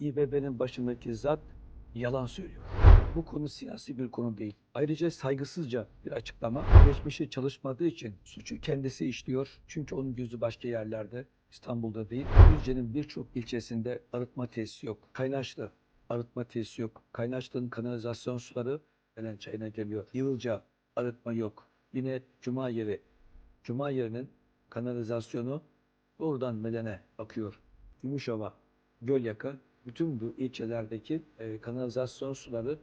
İBB'nin başındaki zat yalan söylüyor. Bu konu siyasi bir konu değil. Ayrıca saygısızca bir açıklama. Geçmişi çalışmadığı için suçu kendisi işliyor. Çünkü onun gözü başka yerlerde. İstanbul'da değil. Düzce'nin birçok ilçesinde arıtma tesisi yok. Kaynaşlı arıtma tesisi yok. Kaynaşlı'nın kanalizasyon suları Belen çayına geliyor. Yığılca arıtma yok. Yine Cuma yeri. Cuma yerinin kanalizasyonu doğrudan Melen'e akıyor. Gümüşova, Gölyaka, bütün bu ilçelerdeki e, kanalizasyon suları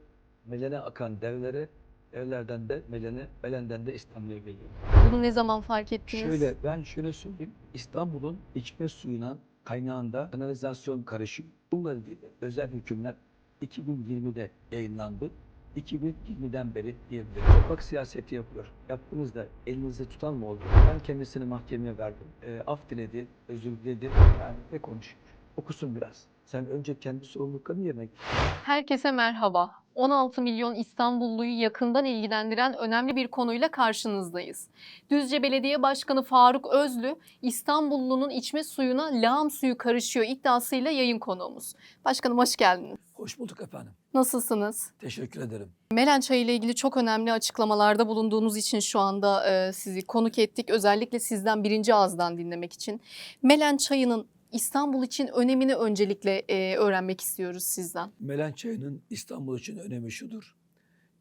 Melen'e akan devlere, devlerden de Melen'e, Melen'den de İstanbul'a geliyor. Bunu ne zaman fark ettiniz? Şöyle ben şöyle söyleyeyim. İstanbul'un içme suyuna kaynağında kanalizasyon karışım. Bununla ilgili özel hükümler 2020'de yayınlandı. 2020'den beri diyebilirim. Sokak siyaseti yapıyor. Yaptığınızda elinizde tutan mı oldu? Ben kendisini mahkemeye verdim. E, af diledi, özür diledi. Yani ne konuşuyor? Okusun biraz. Sen önce kendi sorumluluklarını yerine getir. Herkese merhaba. 16 milyon İstanbulluyu yakından ilgilendiren önemli bir konuyla karşınızdayız. Düzce Belediye Başkanı Faruk Özlü, İstanbullunun içme suyuna lağım suyu karışıyor iddiasıyla yayın konuğumuz. Başkanım hoş geldiniz. Hoş bulduk efendim. Nasılsınız? Teşekkür ederim. Melen Çayı ile ilgili çok önemli açıklamalarda bulunduğunuz için şu anda e, sizi konuk ettik. Özellikle sizden birinci ağızdan dinlemek için. Melen Çayı'nın İstanbul için önemini öncelikle e, öğrenmek istiyoruz sizden. Melen çayının İstanbul için önemi şudur.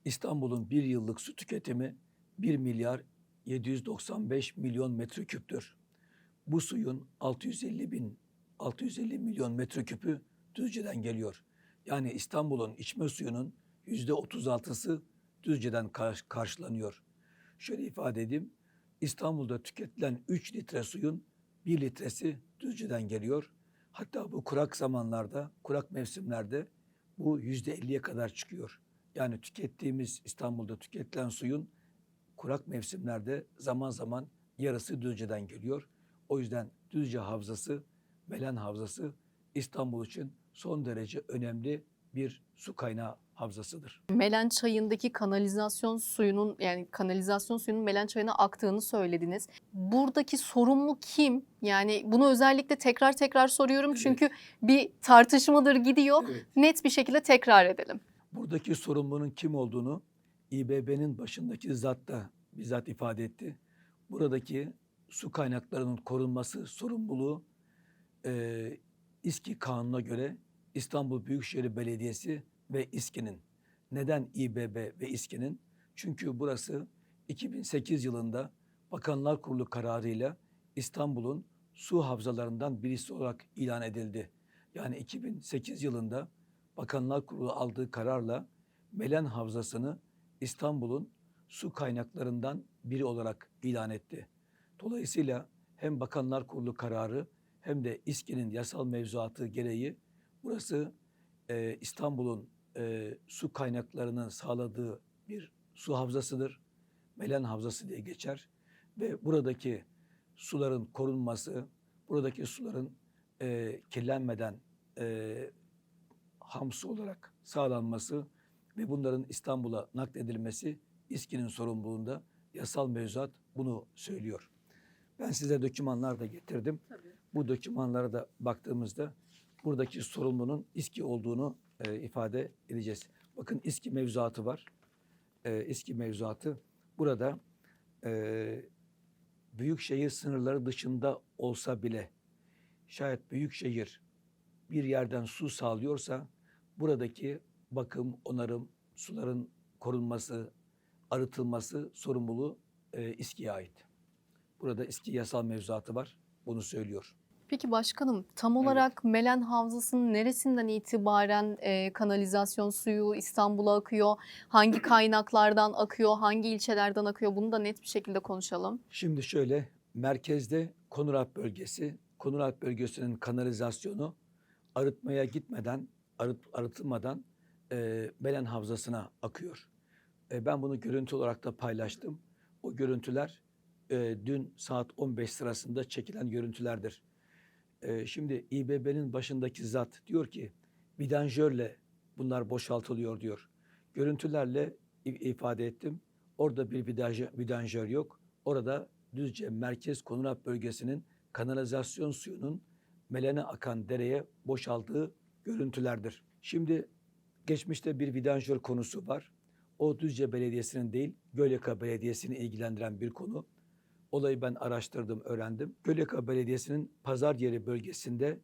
İstanbul'un bir yıllık su tüketimi 1 milyar 795 milyon metreküptür. Bu suyun 650 bin 650 milyon metreküpü Düzce'den geliyor. Yani İstanbul'un içme suyunun yüzde 36'sı Düzce'den kar- karşılanıyor. Şöyle ifade edeyim. İstanbul'da tüketilen 3 litre suyun 1 litresi Düzce'den geliyor. Hatta bu kurak zamanlarda, kurak mevsimlerde bu yüzde 50'ye kadar çıkıyor. Yani tükettiğimiz İstanbul'da tüketilen suyun kurak mevsimlerde zaman zaman yarısı Düzce'den geliyor. O yüzden Düzce Havzası, Melen Havzası İstanbul için son derece önemli bir su kaynağı havzasıdır. Melen Çayı'ndaki kanalizasyon suyunun yani kanalizasyon suyunun Melen Çayı'na aktığını söylediniz. Buradaki sorumlu kim? Yani bunu özellikle tekrar tekrar soruyorum Evet. çünkü bir tartışmadır gidiyor. Evet. Net bir şekilde tekrar edelim. Buradaki sorumlunun kim olduğunu İBB'nin başındaki zat da bizzat ifade etti. Buradaki su kaynaklarının korunması sorumluluğu e, İSKİ kanununa göre İstanbul Büyükşehir Belediyesi ve İSKİ'nin. Neden İBB ve İSKİ'nin? Çünkü burası 2008 yılında Bakanlar Kurulu kararıyla İstanbul'un su havzalarından birisi olarak ilan edildi. Yani 2008 yılında Bakanlar Kurulu aldığı kararla Melen Havzası'nı İstanbul'un su kaynaklarından biri olarak ilan etti. Dolayısıyla hem Bakanlar Kurulu kararı hem de İSKİ'nin yasal mevzuatı gereği burası e, İstanbul'un e, su kaynaklarının sağladığı bir su havzasıdır. Melen Havzası diye geçer ve buradaki suların korunması, buradaki suların e, kirlenmeden e, hamsu olarak sağlanması ve bunların İstanbul'a nakledilmesi İSKİ'nin sorumluluğunda yasal mevzuat bunu söylüyor. Ben size dokümanlar da getirdim. Bu dokümanlara da baktığımızda buradaki sorumlunun İSKİ olduğunu e, ifade edeceğiz. Bakın İSKİ mevzuatı var. E, İSKİ mevzuatı burada e, büyük şehir sınırları dışında olsa bile şayet büyük şehir bir yerden su sağlıyorsa buradaki bakım, onarım, suların korunması, arıtılması sorumluluğu e, İSKİ'ye ait. Burada İSKİ yasal mevzuatı var. Bunu söylüyor. Peki başkanım tam Evet. olarak Melen Havzası'nın neresinden itibaren e, kanalizasyon suyu İstanbul'a akıyor? Hangi kaynaklardan akıyor? Hangi ilçelerden akıyor? Bunu da net bir şekilde konuşalım. Şimdi şöyle merkezde Konuralp bölgesi, Konuralp bölgesinin kanalizasyonu arıtmaya gitmeden, arıt, arıtılmadan e, Melen Havzası'na akıyor. E, ben bunu görüntü olarak da paylaştım. O görüntüler e, dün saat 15 sırasında çekilen görüntülerdir. E, şimdi İBB'nin başındaki zat diyor ki vidanjörle bunlar boşaltılıyor diyor. Görüntülerle ifade ettim. Orada bir vidanjör, yok. Orada Düzce Merkez Konurap bölgesinin kanalizasyon suyunun Melen'e akan dereye boşaldığı görüntülerdir. Şimdi geçmişte bir vidanjör konusu var. O Düzce Belediyesi'nin değil, Gölyaka Belediyesi'ni ilgilendiren bir konu. Olayı ben araştırdım, öğrendim. Gölyaka Belediyesi'nin pazar yeri bölgesinde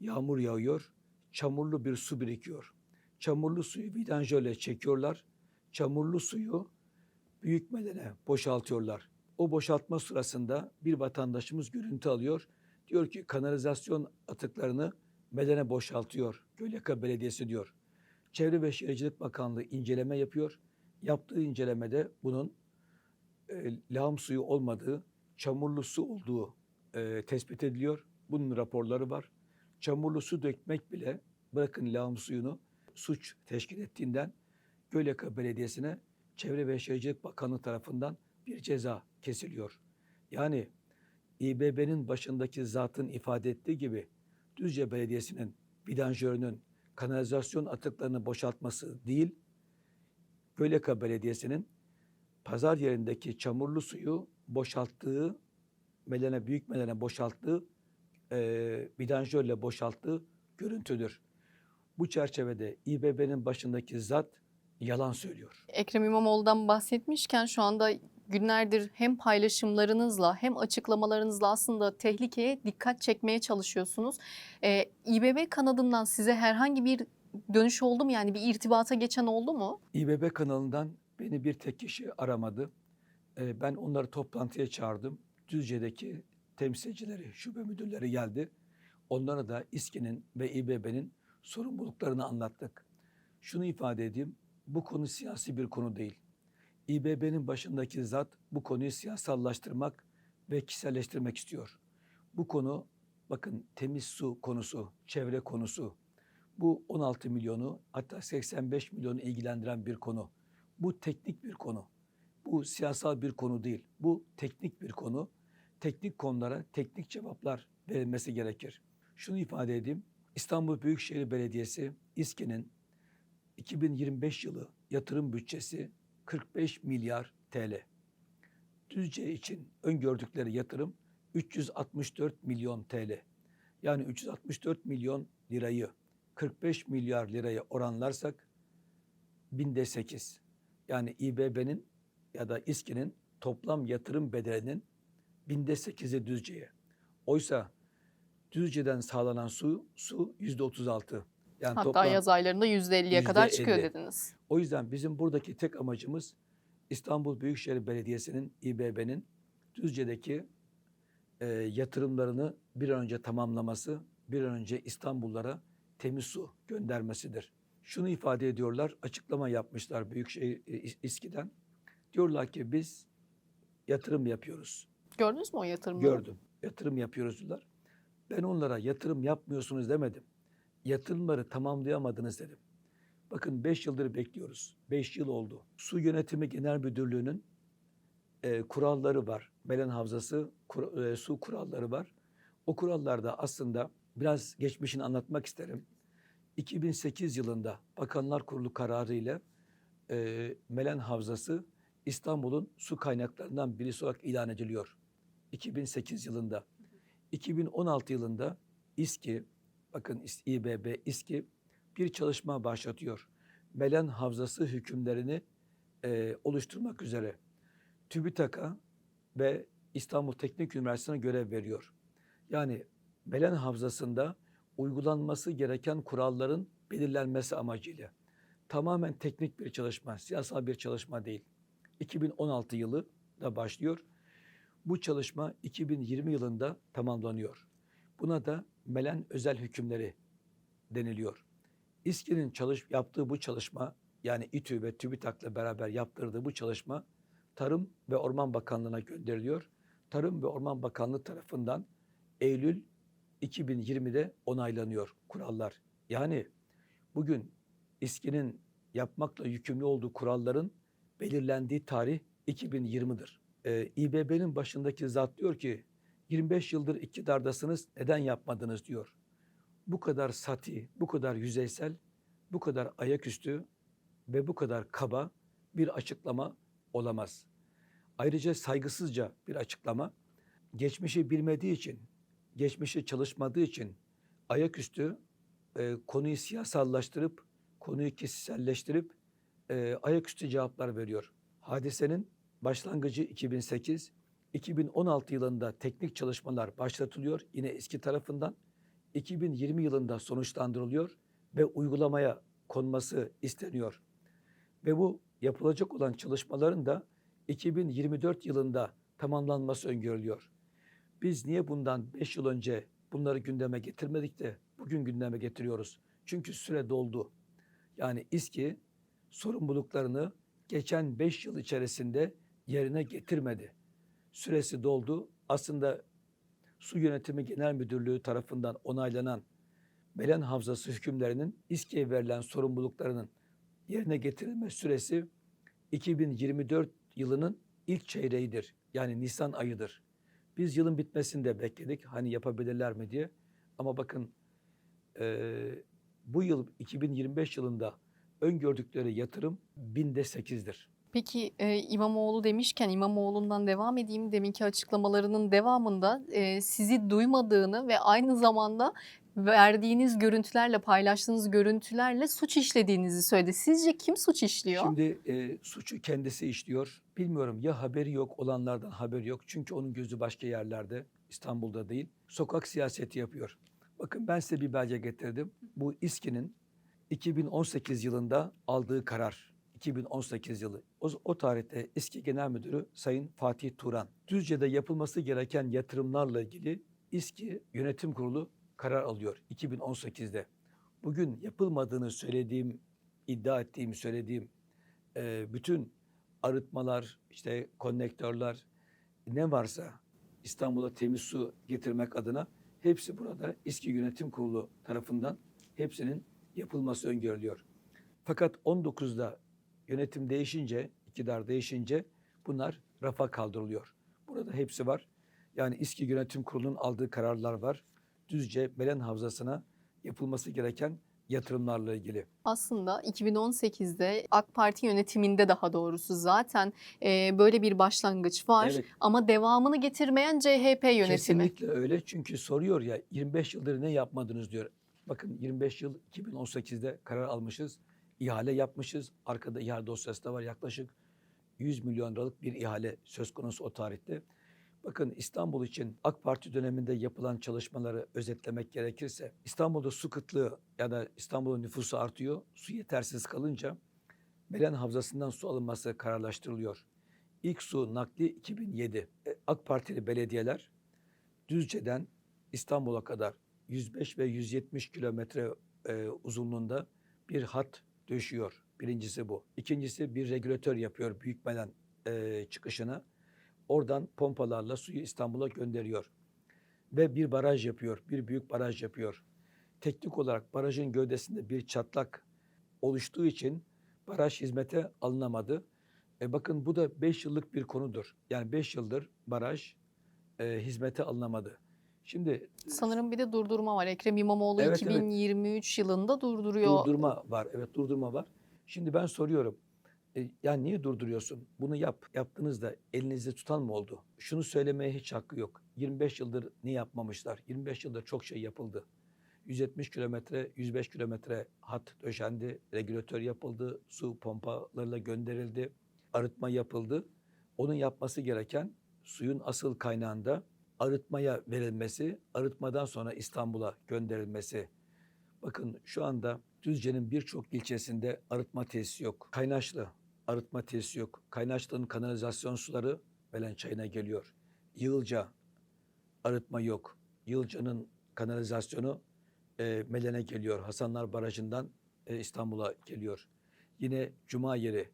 yağmur yağıyor, çamurlu bir su birikiyor. Çamurlu suyu vidanjörle çekiyorlar. Çamurlu suyu büyük medene boşaltıyorlar. O boşaltma sırasında bir vatandaşımız görüntü alıyor. Diyor ki kanalizasyon atıklarını medene boşaltıyor. Gölyaka Belediyesi diyor. Çevre ve Şehircilik Bakanlığı inceleme yapıyor. Yaptığı incelemede bunun e, lağım suyu olmadığı, çamurlu su olduğu e, tespit ediliyor. Bunun raporları var. Çamurlu su dökmek bile bırakın lağım suyunu suç teşkil ettiğinden Gölyaka Belediyesi'ne Çevre ve Şehircilik Bakanlığı tarafından bir ceza kesiliyor. Yani İBB'nin başındaki zatın ifade ettiği gibi Düzce Belediyesi'nin vidanjörünün kanalizasyon atıklarını boşaltması değil, Gölyaka Belediyesi'nin pazar yerindeki çamurlu suyu boşalttığı, Melene Büyük Melene boşalttığı, e, vidanjörle boşalttığı görüntüdür. Bu çerçevede İBB'nin başındaki zat yalan söylüyor. Ekrem İmamoğlu'dan bahsetmişken şu anda günlerdir hem paylaşımlarınızla hem açıklamalarınızla aslında tehlikeye dikkat çekmeye çalışıyorsunuz. Ee, İBB kanadından size herhangi bir dönüş oldu mu? Yani bir irtibata geçen oldu mu? İBB kanalından beni bir tek kişi aramadı. Ee, ben onları toplantıya çağırdım. Düzce'deki temsilcileri, şube müdürleri geldi. Onlara da İSKİ'nin ve İBB'nin sorumluluklarını anlattık. Şunu ifade edeyim, bu konu siyasi bir konu değil. İBB'nin başındaki zat bu konuyu siyasallaştırmak ve kişiselleştirmek istiyor. Bu konu, bakın temiz su konusu, çevre konusu, bu 16 milyonu hatta 85 milyonu ilgilendiren bir konu. Bu teknik bir konu. Bu siyasal bir konu değil. Bu teknik bir konu. Teknik konulara teknik cevaplar verilmesi gerekir. Şunu ifade edeyim. İstanbul Büyükşehir Belediyesi İSKİ'nin 2025 yılı yatırım bütçesi 45 milyar TL. Düzce için öngördükleri yatırım 364 milyon TL. Yani 364 milyon lirayı 45 milyar liraya oranlarsak binde 8. Yani İBB'nin ya da İSKİ'nin toplam yatırım bedelinin binde 8'i Düzce'ye. Oysa Düzce'den sağlanan su su yüzde 36. Yani Hatta toplam, yaz aylarında %50'ye kadar çıkıyor %50. dediniz. o yüzden bizim buradaki tek amacımız İstanbul Büyükşehir Belediyesi'nin, İBB'nin Düzce'deki e, yatırımlarını bir an önce tamamlaması, bir an önce İstanbullara temiz su göndermesidir. Şunu ifade ediyorlar, açıklama yapmışlar Büyükşehir e, İSKİ'den. Diyorlar ki biz yatırım yapıyoruz. Gördünüz mü o yatırımları? Gördüm. Yatırım yapıyoruz diyorlar. Ben onlara yatırım yapmıyorsunuz demedim. Yatırımları tamamlayamadınız dedim. Bakın 5 yıldır bekliyoruz. 5 yıl oldu. Su Yönetimi Genel Müdürlüğü'nün e, kuralları var. Melen Havzası kur- e, su kuralları var. O kurallarda aslında biraz geçmişini anlatmak isterim. 2008 yılında Bakanlar Kurulu kararı ile e, Melen Havzası İstanbul'un su kaynaklarından birisi olarak ilan ediliyor. 2008 yılında. 2016 yılında İSKİ, bakın İBB İSKİ bir çalışma başlatıyor. Melen Havzası hükümlerini e, oluşturmak üzere TÜBİTAK'a ve İstanbul Teknik Üniversitesi'ne görev veriyor. Yani Melen Havzası'nda uygulanması gereken kuralların belirlenmesi amacıyla. Tamamen teknik bir çalışma, siyasal bir çalışma değil. 2016 yılı da başlıyor. Bu çalışma 2020 yılında tamamlanıyor. Buna da Melen özel hükümleri deniliyor. İSKİ'nin çalış, yaptığı bu çalışma yani İTÜ ve TÜBİTAK'la beraber yaptırdığı bu çalışma Tarım ve Orman Bakanlığı'na gönderiliyor. Tarım ve Orman Bakanlığı tarafından Eylül 2020'de onaylanıyor kurallar. Yani bugün İSKİ'nin yapmakla yükümlü olduğu kuralların belirlendiği tarih 2020'dir. Ee, İBB'nin başındaki zat diyor ki 25 yıldır iktidardasınız neden yapmadınız diyor. Bu kadar sati, bu kadar yüzeysel, bu kadar ayaküstü ve bu kadar kaba bir açıklama olamaz. Ayrıca saygısızca bir açıklama. Geçmişi bilmediği için, geçmişi çalışmadığı için ayaküstü e, konuyu siyasallaştırıp, konuyu kişiselleştirip e, ayaküstü cevaplar veriyor. Hadisenin başlangıcı 2008, 2016 yılında teknik çalışmalar başlatılıyor yine eski tarafından. 2020 yılında sonuçlandırılıyor ve uygulamaya konması isteniyor. Ve bu yapılacak olan çalışmaların da 2024 yılında tamamlanması öngörülüyor. Biz niye bundan 5 yıl önce bunları gündeme getirmedik de bugün gündeme getiriyoruz? Çünkü süre doldu. Yani İSKİ sorumluluklarını geçen 5 yıl içerisinde yerine getirmedi. Süresi doldu. Aslında Su Yönetimi Genel Müdürlüğü tarafından onaylanan Belen Havzası hükümlerinin İSKİ'ye verilen sorumluluklarının yerine getirilme süresi 2024 yılının ilk çeyreğidir. Yani Nisan ayıdır. Biz yılın bitmesini de bekledik. Hani yapabilirler mi diye. Ama bakın eee, bu yıl 2025 yılında öngördükleri yatırım binde sekizdir. Peki e, İmamoğlu demişken İmamoğlu'ndan devam edeyim. Deminki açıklamalarının devamında e, sizi duymadığını ve aynı zamanda verdiğiniz görüntülerle, paylaştığınız görüntülerle suç işlediğinizi söyledi. Sizce kim suç işliyor? Şimdi e, suçu kendisi işliyor. Bilmiyorum ya haberi yok olanlardan haberi yok. Çünkü onun gözü başka yerlerde. İstanbul'da değil. Sokak siyaseti yapıyor. Bakın ben size bir belge getirdim. Bu İSKİ'nin 2018 yılında aldığı karar. 2018 yılı. O, o tarihte İSKİ Genel Müdürü Sayın Fatih Turan. Düzce'de yapılması gereken yatırımlarla ilgili İSKİ Yönetim Kurulu karar alıyor 2018'de. Bugün yapılmadığını söylediğim, iddia ettiğim, söylediğim e, bütün arıtmalar, işte konnektörler ne varsa İstanbul'a temiz su getirmek adına hepsi burada İSKİ Yönetim Kurulu tarafından hepsinin yapılması öngörülüyor. Fakat 19'da yönetim değişince, iktidar değişince bunlar rafa kaldırılıyor. Burada hepsi var. Yani İSKİ Yönetim Kurulu'nun aldığı kararlar var. Düzce Belen Havzası'na yapılması gereken yatırımlarla ilgili. Aslında 2018'de AK Parti yönetiminde daha doğrusu zaten e, böyle bir başlangıç var. Evet. Ama devamını getirmeyen CHP yönetimi. Kesinlikle öyle. Çünkü soruyor ya 25 yıldır ne yapmadınız diyor. Bakın 25 yıl 2018'de karar almışız. ihale yapmışız. Arkada ihale dosyası da var. Yaklaşık 100 milyon liralık bir ihale söz konusu o tarihte. Bakın İstanbul için AK Parti döneminde yapılan çalışmaları özetlemek gerekirse İstanbul'da su kıtlığı ya da İstanbul'un nüfusu artıyor. Su yetersiz kalınca Belen Havzası'ndan su alınması kararlaştırılıyor. İlk su nakli 2007. E, AK Partili belediyeler Düzce'den İstanbul'a kadar 105 ve 170 kilometre e, uzunluğunda bir hat döşüyor. Birincisi bu. İkincisi bir regülatör yapıyor Büyükmelen e, çıkışına. Oradan pompalarla suyu İstanbul'a gönderiyor. Ve bir baraj yapıyor, bir büyük baraj yapıyor. Teknik olarak barajın gövdesinde bir çatlak oluştuğu için baraj hizmete alınamadı. E bakın bu da 5 yıllık bir konudur. Yani 5 yıldır baraj e, hizmete alınamadı. Şimdi Sanırım bir de durdurma var. Ekrem İmamoğlu Evet, evet. 2023 yılında durduruyor. durdurma var. Evet durdurma var. Şimdi ben soruyorum. E, yani niye durduruyorsun? Bunu yap. Yaptığınızda elinizde tutan mı oldu? Şunu söylemeye hiç hakkı yok. 25 yıldır ne yapmamışlar? 25 yılda çok şey yapıldı. 170 kilometre, 105 kilometre hat döşendi, regülatör yapıldı, su pompalarıyla gönderildi, arıtma yapıldı. Onun yapması gereken suyun asıl kaynağında arıtmaya verilmesi, arıtmadan sonra İstanbul'a gönderilmesi. Bakın şu anda Düzce'nin birçok ilçesinde arıtma tesisi yok. Kaynaşlı arıtma tesisi yok. Kaynaşlı'nın kanalizasyon suları Belen Çayı'na geliyor. Yığılca arıtma yok. Yığılca'nın kanalizasyonu e, Melen'e geliyor. Hasanlar Barajı'ndan e, İstanbul'a geliyor. Yine Cuma yeri.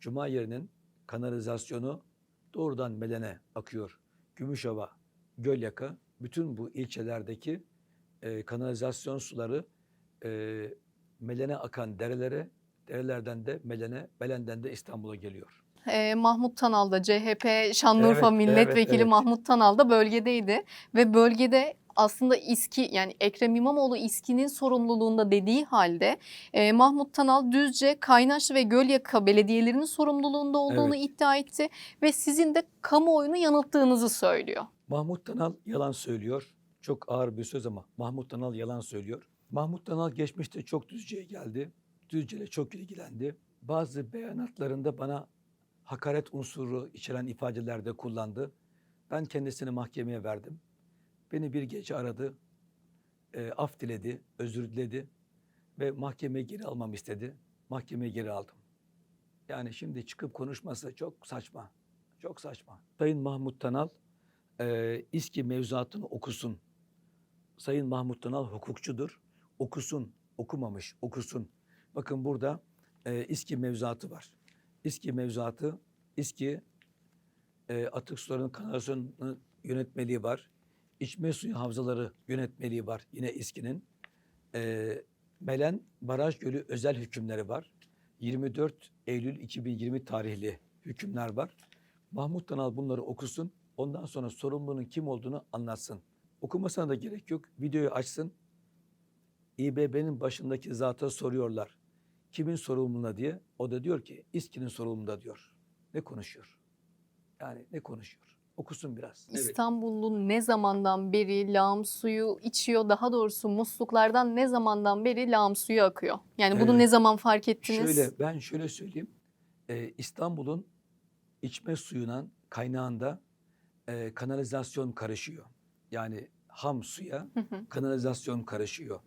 Cuma yerinin kanalizasyonu doğrudan Melen'e akıyor. Gümüşova, Gölyaka, bütün bu ilçelerdeki e, kanalizasyon suları e, Melen'e akan derelere, derelerden de Melen'e, Melen'den de İstanbul'a geliyor. Ee, Mahmut Tanal da CHP Şanlıurfa Evet, Milletvekili evet, evet. Mahmut Tanal da bölgedeydi ve bölgede aslında İSKİ yani Ekrem İmamoğlu İSKİ'nin sorumluluğunda dediği halde e, Mahmut Tanal Düzce, Kaynaşlı ve Gölyaka belediyelerinin sorumluluğunda olduğunu Evet. iddia etti ve sizin de kamuoyunu yanılttığınızı söylüyor. Mahmut Tanal yalan söylüyor. Çok ağır bir söz ama Mahmut Tanal yalan söylüyor. Mahmut Tanal geçmişte çok Düzce'ye geldi. Düzce'yle çok ilgilendi. Bazı beyanatlarında bana hakaret unsuru içeren ifadeler de kullandı. Ben kendisini mahkemeye verdim. Beni bir gece aradı, e, af diledi, özür diledi ve mahkemeye geri almamı istedi. Mahkemeye geri aldım. Yani şimdi çıkıp konuşması çok saçma, çok saçma. Sayın Mahmut Tanal, e, İSKİ mevzuatını okusun. Sayın Mahmut Tanal hukukçudur. Okusun, okumamış, okusun. Bakın burada e, İSKİ mevzuatı var. İSKİ mevzuatı, İSKİ e, atık sularının kanalizasyonu yönetmeliği var. İçme suyu havzaları yönetmeliği var yine İSKİ'nin. E, Melen Baraj Gölü özel hükümleri var. 24 Eylül 2020 tarihli hükümler var. Mahmut Tanal bunları okusun. Ondan sonra sorumlunun kim olduğunu anlatsın. Okumasına da gerek yok. Videoyu açsın. İBB'nin başındaki zata soruyorlar. Kimin sorumluluğunda diye. O da diyor ki İSKİ'nin sorumluluğunda diyor. Ne konuşuyor? Yani ne konuşuyor? Okusun biraz. İstanbullu ne zamandan beri lağım suyu içiyor? Daha doğrusu musluklardan ne zamandan beri lağım suyu akıyor? Yani bunu Evet. ne zaman fark ettiniz? Şöyle ben şöyle söyleyeyim. Ee, İstanbul'un içme suyunun kaynağında e, kanalizasyon karışıyor. Yani ham suya Hı hı. kanalizasyon karışıyor.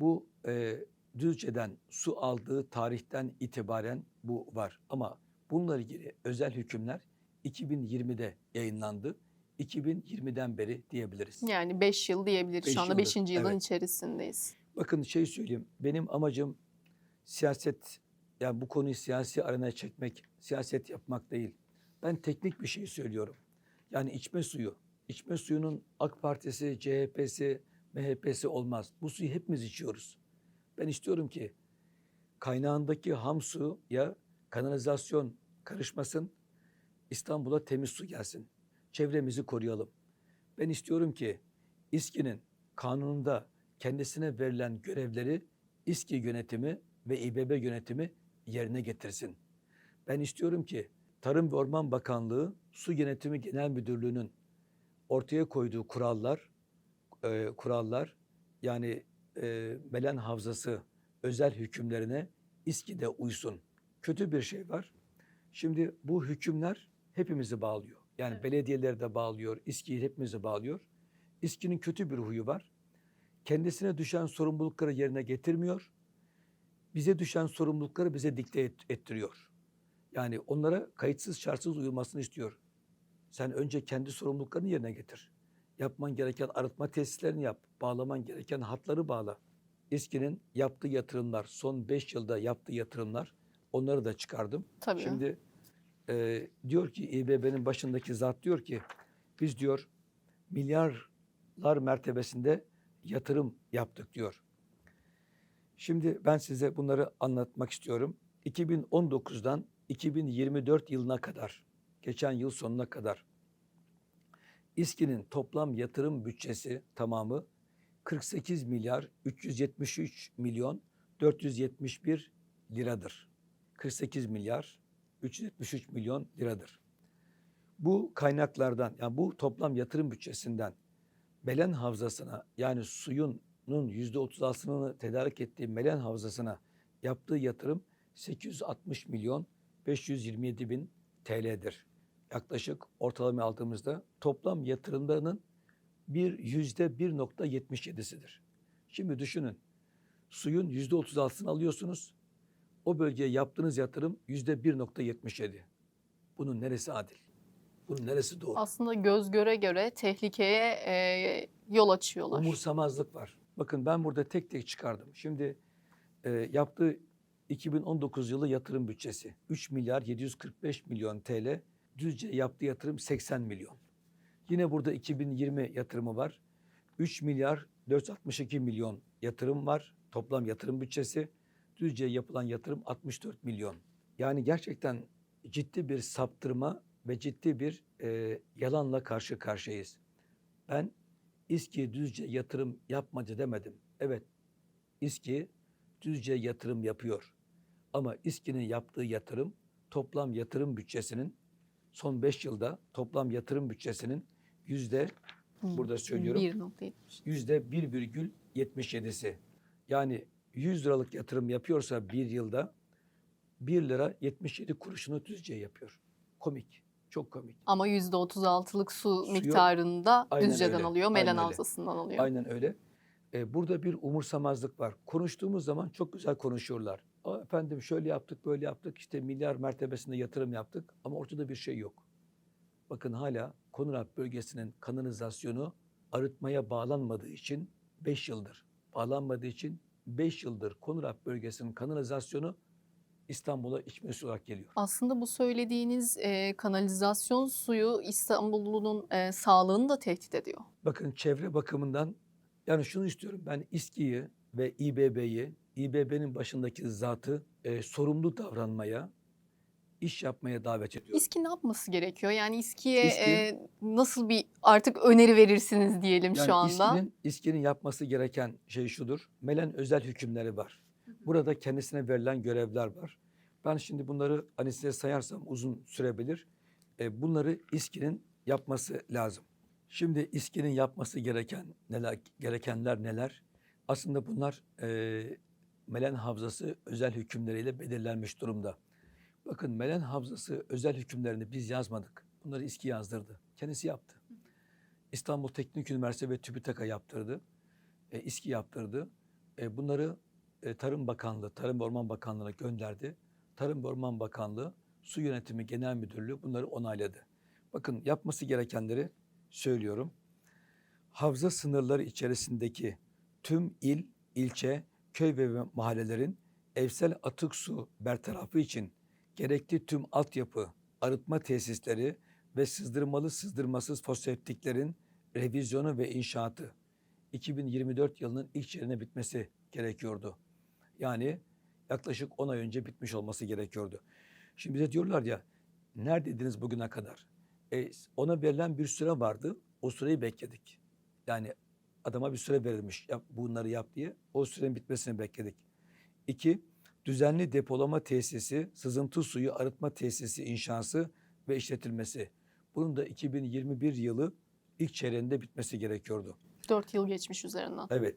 Bu e, Düzce'den su aldığı tarihten itibaren bu var. Ama bununla ilgili özel hükümler 2020'de yayınlandı. 2020'den beri diyebiliriz. Yani 5 yıl diyebiliriz. Beş Şu anda yıldır, 5. yılın evet. içerisindeyiz. Bakın şey söyleyeyim. Benim amacım siyaset, yani bu konuyu siyasi arenaya çekmek, siyaset yapmak değil. Ben teknik bir şey söylüyorum. Yani içme suyu. İçme suyunun AK Partisi, CHP'si, MHP'si olmaz. Bu suyu hepimiz içiyoruz. Ben istiyorum ki kaynağındaki ham suya kanalizasyon karışmasın. İstanbul'a temiz su gelsin. Çevremizi koruyalım. Ben istiyorum ki İSKİ'nin kanununda kendisine verilen görevleri İSKİ yönetimi ve İBB yönetimi yerine getirsin. Ben istiyorum ki Tarım ve Orman Bakanlığı Su Yönetimi Genel Müdürlüğü'nün ortaya koyduğu kurallar, e, kurallar yani e, Melen Havzası özel hükümlerine İSKİ'de uysun. Kötü bir şey var. Şimdi bu hükümler hepimizi bağlıyor. Yani Evet. belediyeleri de bağlıyor, İSKİ'yi hepimizi bağlıyor. İSKİ'nin kötü bir huyu var. Kendisine düşen sorumlulukları yerine getirmiyor. Bize düşen sorumlulukları bize dikte et- ettiriyor. Yani onlara kayıtsız şartsız uyulmasını istiyor. Sen önce kendi sorumluluklarını yerine getir. Yapman gereken arıtma tesislerini yap. Bağlaman gereken hatları bağla. İSKİ'nin yaptığı yatırımlar, son 5 yılda yaptığı yatırımlar onları da çıkardım. Tabii. Şimdi e, diyor ki İBB'nin başındaki zat diyor ki biz diyor milyarlar mertebesinde yatırım yaptık diyor. Şimdi ben size bunları anlatmak istiyorum. 2019'dan 2024 yılına kadar, geçen yıl sonuna kadar İSKİ'nin toplam yatırım bütçesi tamamı 48 milyar 373 milyon 471 liradır. 48 milyar 373 milyon liradır. Bu kaynaklardan yani bu toplam yatırım bütçesinden Melen Havzası'na yani suyunun %36'sını tedarik ettiği Melen Havzası'na yaptığı yatırım 860 milyon 527 bin TL'dir. Yaklaşık ortalama aldığımızda toplam yatırımlarının bir yüzde 1.77'sidir. Şimdi düşünün suyun %36'sını alıyorsunuz. O bölgeye yaptığınız yatırım yüzde 1.77. Bunun neresi adil? Bunun neresi doğru? Aslında göz göre göre tehlikeye e, yol açıyorlar. Umursamazlık var. Bakın ben burada tek tek çıkardım. Şimdi e, yaptığı 2019 yılı yatırım bütçesi 3 milyar 745 milyon TL. Düzce yaptığı yatırım 80 milyon. Yine burada 2020 yatırımı var. 3 milyar 462 milyon yatırım var. Toplam yatırım bütçesi. Düzce'ye yapılan yatırım 64 milyon. Yani gerçekten ciddi bir saptırma ve ciddi bir e, yalanla karşı karşıyayız. Ben İSKİ Düzce yatırım yapmadı demedim. Evet, İSKİ Düzce yatırım yapıyor. Ama İSKİ'nin yaptığı yatırım toplam yatırım bütçesinin son 5 yılda toplam yatırım bütçesinin yüzde Hı, burada söylüyorum. 1.70. yüzde 1,77'si. Yani 100 liralık yatırım yapıyorsa bir yılda 1 lira 77 kuruşunu Düzce'ye yapıyor. Komik. Çok komik. Ama %36'lık su Su miktarında Aynen Düzce'den öyle, alıyor, Melen. Havzası'ndan alıyor. Aynen öyle. Ee, burada bir umursamazlık var. Konuştuğumuz zaman çok güzel konuşuyorlar. Efendim şöyle yaptık, böyle yaptık, işte milyar mertebesinde yatırım yaptık ama ortada bir şey yok. Bakın hala Konrad bölgesinin kanalizasyonu arıtmaya bağlanmadığı için 5 yıldır, bağlanmadığı için 5 yıldır Konrad bölgesinin kanalizasyonu İstanbul'a içme su olarak geliyor. Aslında bu söylediğiniz e, kanalizasyon suyu İstanbullu'nun e, sağlığını da tehdit ediyor. Bakın çevre bakımından yani şunu istiyorum ben İSKİ'yi ve İBB'yi, İBB'nin başındaki zatı e, sorumlu davranmaya, iş yapmaya davet ediyorum. İSKİ ne yapması gerekiyor? Yani İSKİ'ye İSKİ- e, nasıl bir artık öneri verirsiniz diyelim Yani şu anda? İSKİ'nin, İSKİ'nin yapması gereken şey şudur. Melen özel hükümleri var. Burada kendisine verilen görevler var. Ben şimdi bunları hani size sayarsam uzun sürebilir. E, bunları İSKİ'nin yapması lazım. Şimdi İSKİ'nin yapması gereken neler gerekenler neler? Aslında bunlar e, Melen Havzası özel hükümleriyle belirlenmiş durumda. Bakın Melen Havzası özel hükümlerini biz yazmadık. Bunları İSKİ yazdırdı. Kendisi yaptı. İstanbul Teknik Üniversitesi ve TÜBİTAK'a yaptırdı. E, İSKİ yaptırdı. E, bunları e, Tarım Bakanlığı, Tarım ve Orman Bakanlığı'na gönderdi. Tarım ve Orman Bakanlığı, Su Yönetimi Genel Müdürlüğü bunları onayladı. Bakın yapması gerekenleri söylüyorum. Havza sınırları içerisindeki tüm il, ilçe, köy ve mahallelerin evsel atık su bertarafı için gerekli tüm altyapı, arıtma tesisleri ve sızdırmalı sızdırmasız foseptiklerin revizyonu ve inşaatı 2024 yılının ilk çeyreğine bitmesi gerekiyordu. Yani yaklaşık 10 ay önce bitmiş olması gerekiyordu. Şimdi bize diyorlar ya neredeydiniz bugüne kadar? E, ona verilen bir süre vardı. O süreyi bekledik. Yani adama bir süre verilmiş yap, bunları yap diye. O sürenin bitmesini bekledik. İki, düzenli depolama tesisi, sızıntı suyu arıtma tesisi inşası ve işletilmesi. Bunun da 2021 yılı ilk çeyreğinde bitmesi gerekiyordu. 4 yıl geçmiş üzerinden. Evet.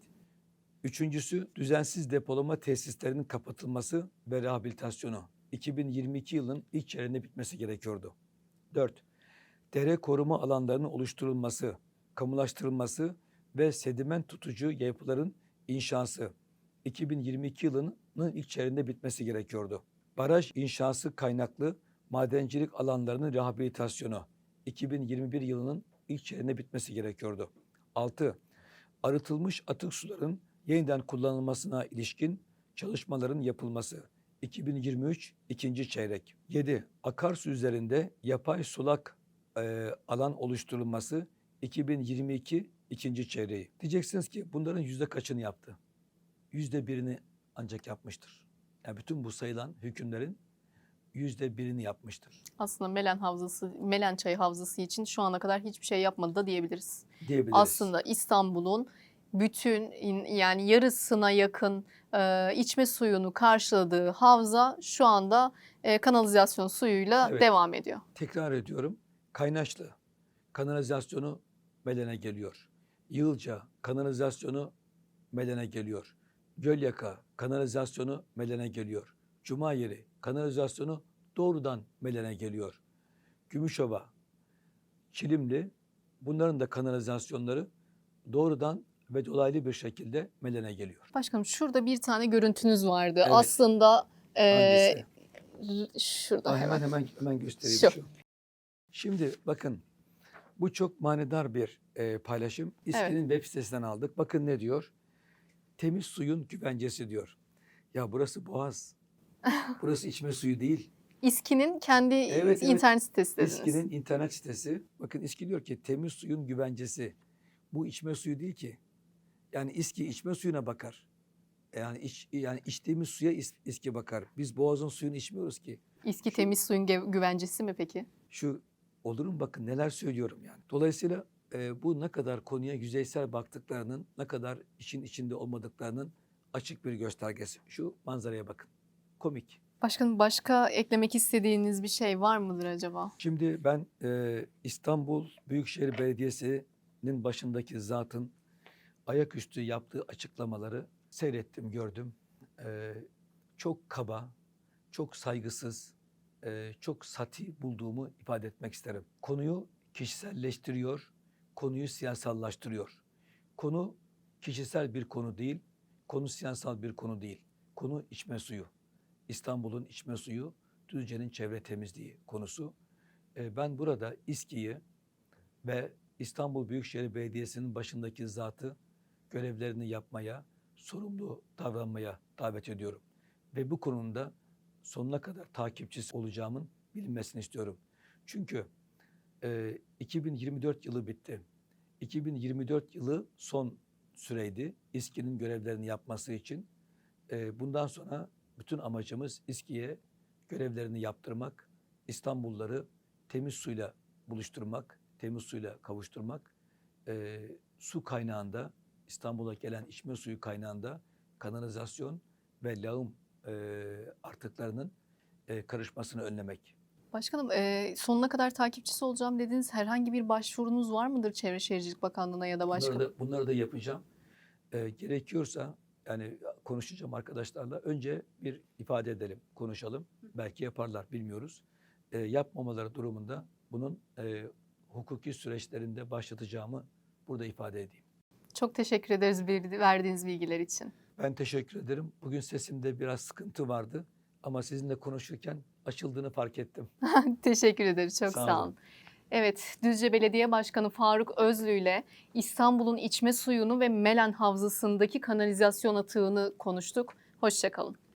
Üçüncüsü düzensiz depolama tesislerinin kapatılması ve rehabilitasyonu. 2022 yılının ilk çeyreğinde bitmesi gerekiyordu. Dört, dere koruma alanlarının oluşturulması, kamulaştırılması ve sediment tutucu yapıların inşası. 2022 yılının ilk çeyreğinde bitmesi gerekiyordu. Baraj inşası kaynaklı madencilik alanlarının rehabilitasyonu. 2021 yılının ilk çeyreğinde bitmesi gerekiyordu. 6. Arıtılmış atık suların yeniden kullanılmasına ilişkin çalışmaların yapılması. 2023 ikinci çeyrek. 7. Akarsu üzerinde yapay sulak e, alan oluşturulması 2022 ikinci çeyreği. Diyeceksiniz ki bunların yüzde kaçını yaptı? Yüzde birini ancak yapmıştır. Yani bütün bu sayılan hükümlerin yüzde birini yapmıştır Aslında Melen Havzası, Melen Çayı Havzası için şu ana kadar hiçbir şey yapmadı da diyebiliriz. diyebiliriz. Aslında İstanbul'un bütün yani yarısına yakın e, içme suyunu karşıladığı havza şu anda e, kanalizasyon suyuyla Evet. devam ediyor. Tekrar ediyorum. Kaynaşlı kanalizasyonu Melen'e geliyor. Yığılca kanalizasyonu Melen'e geliyor. Gölyaka kanalizasyonu Melen'e geliyor. Cuma yeri kanalizasyonu doğrudan Melen'e geliyor. Gümüşova, Çilimli bunların da kanalizasyonları doğrudan ve dolaylı bir şekilde Melen'e geliyor. Başkanım şurada bir tane görüntünüz vardı. Evet. Aslında e, şurada Aa, hemen. hemen hemen hemen göstereyim Şu. şu. Şimdi bakın bu çok manidar bir e, paylaşım. İSKİ'nin web sitesinden aldık. Bakın ne diyor? Temiz suyun güvencesi diyor. Ya burası boğaz. Burası içme suyu değil. İSKİ'nin kendi Evet, evet. internet sitesi dediniz. İSKİ'nin internet sitesi. Bakın İSKİ diyor ki temiz suyun güvencesi. Bu içme suyu değil ki. Yani İSKİ içme suyuna bakar. Yani iç, yani içtiğimiz suya İS- İSKİ bakar. Biz boğazın suyunu içmiyoruz ki. İSKİ temiz suyun güvencesi mi peki? şu olur mu bakın neler söylüyorum yani. Dolayısıyla e, bu ne kadar konuya yüzeysel baktıklarının, ne kadar işin içinde olmadıklarının açık bir göstergesi. Şu manzaraya bakın. Komik. Başkanım başka eklemek istediğiniz bir şey var mıdır acaba? Şimdi ben e, İstanbul Büyükşehir Belediyesi'nin başındaki zatın ayaküstü yaptığı açıklamaları seyrettim, gördüm. Ee, çok kaba, çok saygısız, e, çok sati bulduğumu ifade etmek isterim. Konuyu kişiselleştiriyor, konuyu siyasallaştırıyor. Konu kişisel bir konu değil, konu siyasal bir konu değil. Konu içme suyu. İstanbul'un içme suyu, Düzce'nin çevre temizliği konusu. Ee, ben burada İSKİ'yi ve İstanbul Büyükşehir Belediyesi'nin başındaki zatı görevlerini yapmaya, sorumlu davranmaya davet ediyorum. Ve bu konuda sonuna kadar takipçisi olacağımın bilinmesini istiyorum. Çünkü e, 2024 yılı bitti. 2024 yılı son süreydi İSKİ'nin görevlerini yapması için. E, bundan sonra bütün amacımız İSKİ'ye görevlerini yaptırmak, İstanbulluları temiz suyla buluşturmak, temiz suyla kavuşturmak, e, su kaynağında, İstanbul'a gelen içme suyu kaynağında kanalizasyon ve lağım e, artıklarının e, karışmasını önlemek. Başkanım e, sonuna kadar takipçisi olacağım dediğiniz herhangi bir başvurunuz var mıdır Çevre Şehircilik Bakanlığı'na ya da başka? Bunları da, bunları da yapacağım. E, gerekiyorsa yani konuşacağım arkadaşlarla. Önce bir ifade edelim, konuşalım. Belki yaparlar, bilmiyoruz. E, yapmamaları durumunda bunun e, hukuki süreçlerinde başlatacağımı burada ifade edeyim. Çok teşekkür ederiz verdiğiniz bilgiler için. Ben teşekkür ederim. Bugün sesimde biraz sıkıntı vardı ama sizinle konuşurken açıldığını fark ettim. Teşekkür ederiz. Çok Sağ sağ, olun. olun. Evet, Düzce Belediye Başkanı Faruk Özlü ile İstanbul'un içme suyunu ve Melen Havzası'ndaki kanalizasyon atığını konuştuk. Hoşçakalın.